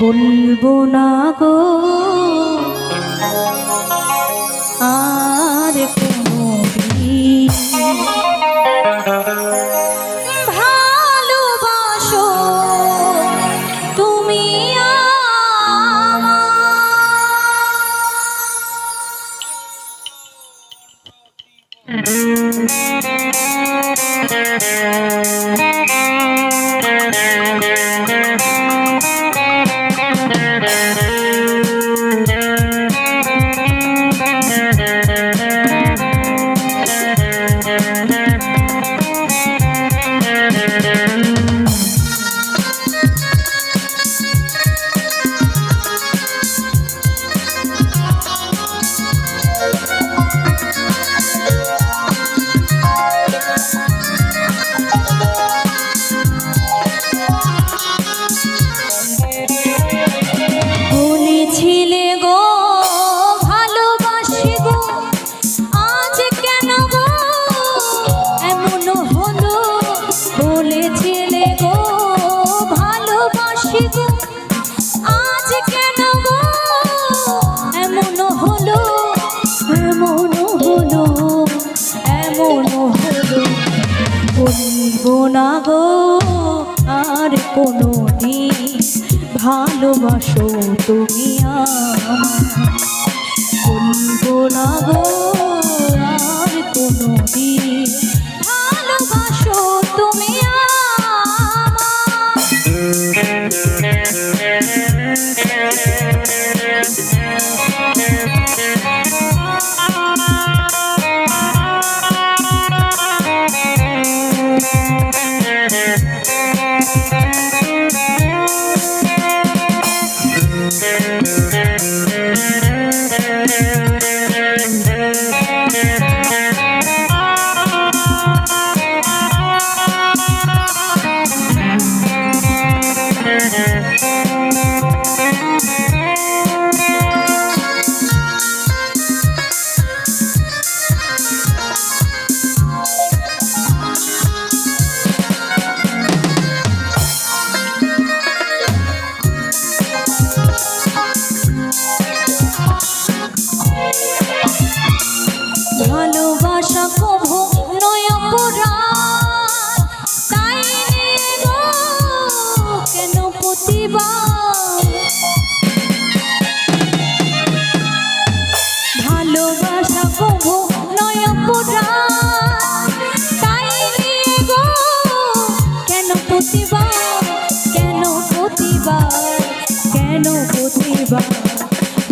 বলব না গো। আর তুমি বলেছিলে দিন ভালোবাসো তুমি আমার। বলব না গো। Yeah. ভালোবাসা কভু নয় কেন প্রতিবাদ ভালোবাসা কভু নয় তাই কেন প্রতিবাদ কেন প্রতিবাদ কেন প্রতিবাদ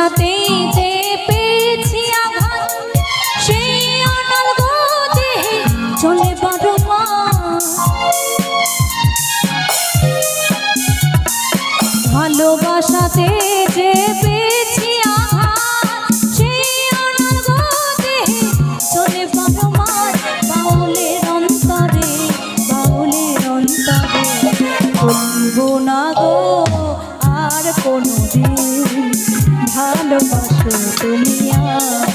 ভালোবাসাতে যে পেয়েছি আঘাত সেই অনর্গ দেহে চলে বারো ভালোবাসাতে যে ভালোবাসো তুমি আমায়